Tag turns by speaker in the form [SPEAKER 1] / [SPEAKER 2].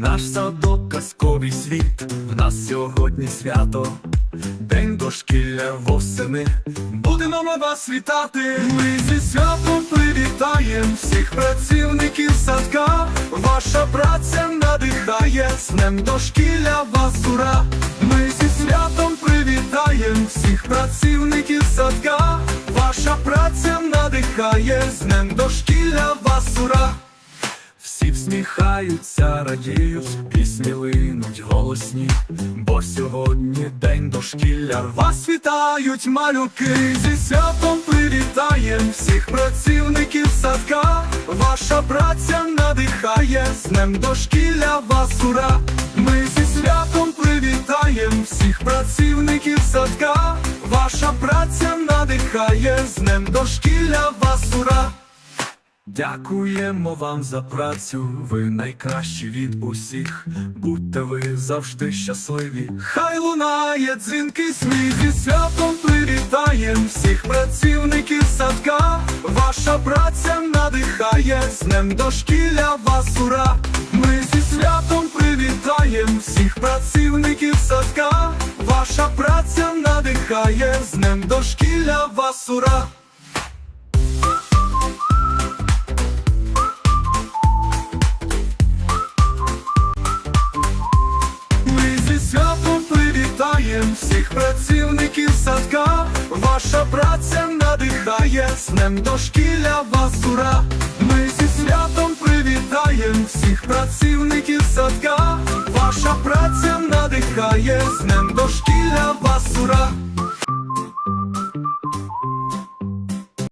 [SPEAKER 1] наш садок, казковий світ. В нас сьогодні свято, день дошкілля восени. Будемо ми вас вітати. Ми зі святом привітаєм всіх працівників садка. Ваша праця надихає, з днем дошкілля вас ура. Ми зі святом привітаєм всіх працівників садка. Ваша праця надихає, з дошкілля вас ура. Всі всміхаються, радіють, пісні линуть голосні, бо сьогодні день дошкілля. Вас вітають малюки, зі святом привітаєм всіх працівників садка. Ваша праця надихає, з днем дошкілля вас ура. Ми зі святом привітаєм всіх працівників садка. Ваша праця надихає, з днем дошкілля вас ура. Дякуємо вам за працю, ви найкращі від усіх. Будьте ви завжди щасливі. Хай лунає дзвінкий сміх зі святом привітаєм всіх працівників садка. Ваша праця надихає, з днем дошкілля вас ура. Ми зі святом привітаєм всіх працівників садка. Ваша праця надихає, з днем дошкілля вас ура. Привітаєм всіх працівників садка. Ваша праця надихає, з днем дошкілля вас ура. Ми зі святом привітаєм всіх працівників садка. Ваша праця надихає, з днем дошкілля вас ура.